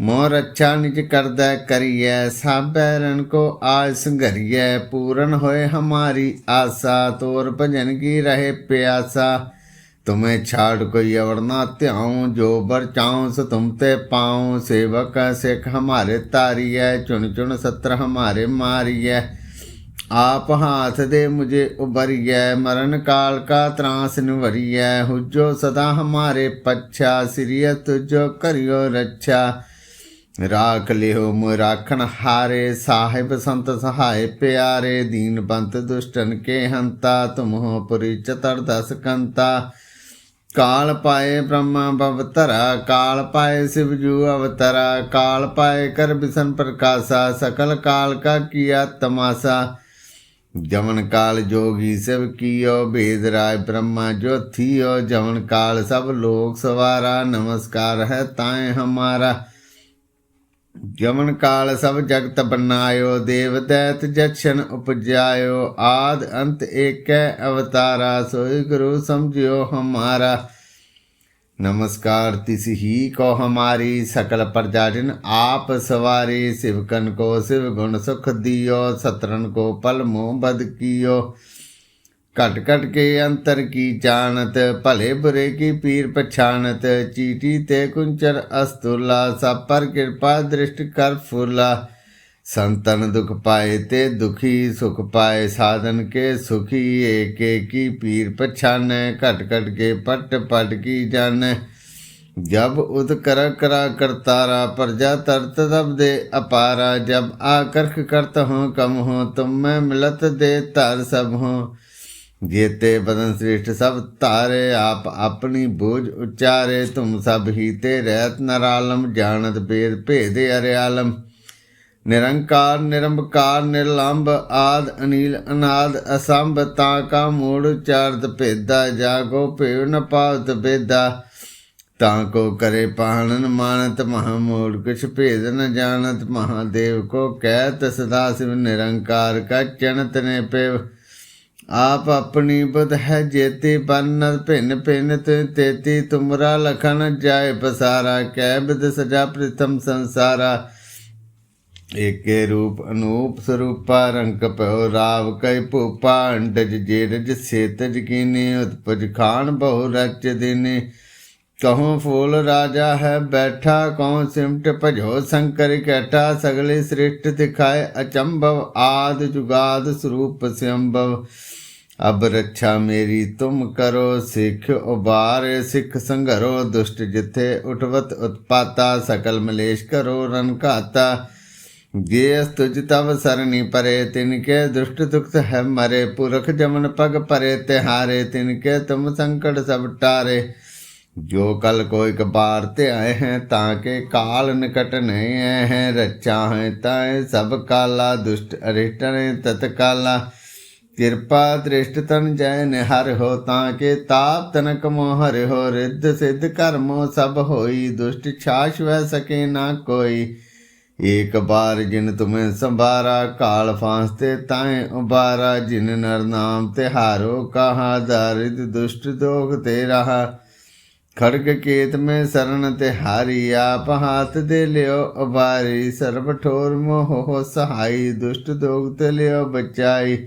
ਮੋਰ ਅੱਛਾ ਨਿਜ ਕਰਦਾ ਕਰੀਐ ਸਾਬੈ ਕੋ ਆਜ ਸੰਘਰੀਐ ਪੂਰਨ ਹੋਏ ਹਮਾਰੀ ਆਸਾ, ਤੋਰ ਭਜਨ ਕੀ ਰਹੇ ਪਿਆਸਾ। ਤੁਮੇ ਛਾੜ ਕੋਈ ਅਵਰ ਨਾ ਧਿਆਉ, ਜੋ ਬਰ ਚਾਉ ਸੋ ਤੁਮ ਤੇ ਪਾਉ। ਸੇਵਕ ਸਿੱਖ ਹਮਾਰੇ ਤਾਰੀਐ, ਚੁਣ ਚੁਣ ਸਤਰ ਹਮਾਰੇ ਮਾਰੀਐ। ਆਪ ਹਾਥ ਦੇ ਮੁਝੇ ਉਬਰੀਐ ਮਰਨ ਕਾਲ ਕਾ ਤਰਾਸ ਨਿਵਰੀਐ। ਹੁਜੋ ਸਦਾ ਹਮਾਰੇ ਪੱਛਾ ਸਿਰਿਯ ਤੁਜੋ ਕਰਿਓ ਰੱਛਾ। ਰਾਖ ਲਿਓ ਮੁ ਰਾਖਣ ਹਾਰੇ ਸਾਹਿਬ ਸੰਤ ਸਹਾਇ ਪਿਆਰੇ ਦੀਨ ਬੰਤ ਦੁਸ਼ਟਨ ਕੇ ਹੰਤਾ ਤੁਮ ਹੋ ਪੁਰੀ ਚਤਰ ਦਸ ਕੰਤਾ ਕਾਲ ਪਾਏ ਬ੍ਰਹਮਾ ਬਵਤਰਾ ਕਾਲ ਪਾਏ शिव ਜੂ ਅਵਤਰਾ ਕਾਲ ਪਾਏ ਕਰ ਬਿਸਨ ਪ੍ਰਕਾਸ਼ਾ ਸਕਲ ਕਾਲ ਕਾ ਕੀਆ ਤਮਾਸ਼ਾ जमन काल जोगी सब कियो भेदराय ब्रह्मा जो थियो जमन काल सब लोक सवारा नमस्कार है ताए हमारा ਜਮਨ ਕਾਲ ਸਭ ਜਗਤ ਬਨਾਇਓ ਦੇਵ ਦੈਤ ਜਛਨ ਉਪਜਾਇਓ ਆਦ ਅੰਤ ਏਕੈ ਅਵਤਾਰਾ ਸੋਈ ਗੁਰੂ ਸਮਝਿਓ ਹਮਾਰਾ नमस्कार तिस ही को हमारी सकल प्रजाजन आप सवारी शिवकन को शिव गुण सुख दियो सतरन को पल मोह बद कियो ਘਟ ਘਟ ਕੇ ਅੰਤਰ ਕੀ ਜਾਣਤ, ਭਲੇ ਬੁਰੇ ਕੀ ਪੀਰ ਪਛਾਨਤ ਚੀਟੀ ਤੇ ਕੁੰਚਰ ਅਸਤੁਲਾ ਸਭ ਪਰ ਕਿਰਪਾ ਦ੍ਰਿਸ਼ਟ ਕਰ ਫੁਲਾ ਸੰਤਨ ਦੁਖ ਪਾਏ ਤੇ ਦੁਖੀ ਸੁਖ ਪਾਏ, ਸਾਧਨ ਕੇ ਸੁਖੀ ਏਕ ਕੀ ਪੀਰ ਪਛਾਨੈ, ਘਟ ਘਟ ਕੇ ਪਟ ਪਟ ਕੀ ਜਾਣੈ। ਜਬ ਉਦ ਕਰ ਕਰਾ ਕਰਤਾਰਾ, ਪ੍ਰਜਾ ਤਰਤ ਦਬ ਦੇ ਅਪਾਰਾ। ਜਬ ਆਕਰਖ ਕਰਤ ਹੋ, ਕਮ ਹੋ, ਤੁਮ ਮੈਂ ਮਿਲਤ ਦੇ ਧਰ ਸਭ ਹੋ। ਜੇਤੇ ਬਦਨ ਸ੍ਰਿਸ਼ਟ ਸਭ ਧਾਰੇ, ਆਪ ਆਪਣੀ ਬੋਝ ਉਚਾਰੇ, ਤੁਮ ਸਭ ਹੀ ਤੇ ਰਹਿਤ ਨਰਾਲਮ, ਜਾਣਤ ਬੇਦ ਭੇਦੇ ਅਰਿਆਲਮ। ਨਿਰੰਕਾਰ, ਨਿਰੰਬਕਾਰ ਨਿਰਲੰਭ ਆਦ, ਅਨੀਲ, ਅਨਾਦ, ਅਸੰਭ, ਤਾ ਕਾ ਮੂੜ ਉਚਾਰਤ ਭੇਦਾ ਜਾਗੋ ਭੇਵ ਨ ਪਾਵਤ ਭੇਦਾ। ਤਾਂ ਕੋ ਕਰੇ ਪਾਹਣਨ ਮਾਨਤ ਮਹਾਮੂਲ ਕੁਛ ਭੇਦ ਨ ਜਾਣਤ ਮਹਾਦੇਵ ਕੋ ਕਹਿਤ, ਸਦਾ ਸਿਵ ਨਿਰੰਕਾਰ ਕਾ ਚਣਤ ਨੇ ਪੇਵ। ਆਪ ਆਪਣੀ ਬੁਧ ਹੈ ਜੇਤੀ ਬਨਤ ਭਿੰਨ ਭਿੰਨ ਤੇ ਤੇਤੀ ਤੁਮਰਾ ਲਖਨ ਜਾਏ ਪਸਾਰਾ, ਕਹਿ ਬਿਦ ਸਜਾ ਪ੍ਰਥਮ ਸੰਸਾਰਾ। ਏਕੇ ਰੂਪ ਅਨੂਪ ਸਰੂਪਾ ਰੰਗ ਭਉ ਰਾਵ ਕੈ ਭੂਪਾ, ਅੰਡਜ ਜੇਰਜ ਸੇਤਜ ਕੀਨੇ, ਉਤਪਜ ਖਾਨ ਬਹੁ ਰਚ ਦਿਨੇ। ਕਹਉ ਫੂਲ ਰਾਜਾ ਹੈ ਬੈਠਾ ਕਉ ਸਿਮਟ ਭਜੋ ਸ਼ੰਕਰ ਕੈਠਾ, ਸਗਲੇ ਸ੍ਰਿਸ਼ਟ ਦਿਖਾਏ ਅਚੰਭਵ, ਆਦ ਜੁਗਾਦ ਸਰੂਪ ਸੰਭਵ। ਅਬ ਰੱਛਾ ਮੇਰੀ ਤੁਮ ਕਰੋ ਸਿੱਖ ਉਬਾਰ ਸਿੱਖ ਸੰਘਰੋ ਦੁਸ਼ਟ ਜਿਥੇ ਉਠਵਤ ਉਤਪਾਤਾ ਸਕਲ ਮਲੇਸ਼ ਕਰੋ ਰਨ ਘਾਤਾ ਜੇ ਤੁਜ ਤਵ ਸਰਣੀ ਪਰੇ ਤਿਨ ਕੇ ਦੁਸ਼ਟ ਦੁਖਤ ਹੈ ਮਰੇ ਪੁਰਖ ਜਮਨ ਪਗ ਪਰੇ ਤਿਹਾਰੇ ਤਿਨ ਕੇ ਤੁਮ ਸੰਕਟ ਸਭ ਟਾਰੇ ਜੋ ਕਲ ਕੋਈ ਕਬਾਰ ਤੇ ਆਏ ਹੈ ਤਾਂ ਕੇ ਕਾਲ ਨਿਕਟ ਨਹੀਂ ਹੈ ਰੱਛਾ ਹੈ ਤਾਂ ਸਭ ਕਾਲਾ ਦੁਸ਼ਟ ਅਰਿਟਨੇ ਤਤ ਕਾਲਾ ਕਿਰਪਾ ਦ੍ਰਿਸ਼ਟ ਤਨ ਜੈ ਨਿਹਰ ਹੋ ਤਾਂ ਕੇ ਤਾਪ ਤਨਕ ਮੋਹ ਹਰਿ ਹੋ ਰਿੱਧ ਸਿੱਧ ਕਰਮੋ ਸਭ ਹੋਈ, ਦੁਸ਼ਟ ਛਾਸ਼ ਵੈ ਸਕੇ ਨਾ ਕੋਈ। ਏਕ ਬਾਰ ਜਿਨ ਤੁਮੇ ਸੰਭਾਰਾ, ਕਾਲ ਫਾਂਸ ਤੇ ਤਾਏ ਉਬਾਰਾ ਜਿਨ ਨਰ ਨਾਮ ਤੇ ਹਾਰੋ ਕਹਾ ਦਾਰਿਦ ਦੁਸ਼ਟ ਦੋਖ ਤੇ ਰਹਾ। ਖੜਗ ਕੇਤ ਮੇ ਸਰਨ ਤੇ ਹਾਰੀ, ਆਪ ਹਾਥ ਦੇ ਲਿਓ ਉਬਾਰੀ ਸਰਬ ਠੋਰ ਮੋਹ ਸਹਾਈ, ਦੁਸ਼ਟ ਦੋਖ ਤੇ ਲਿਓ ਬਚਾਈ।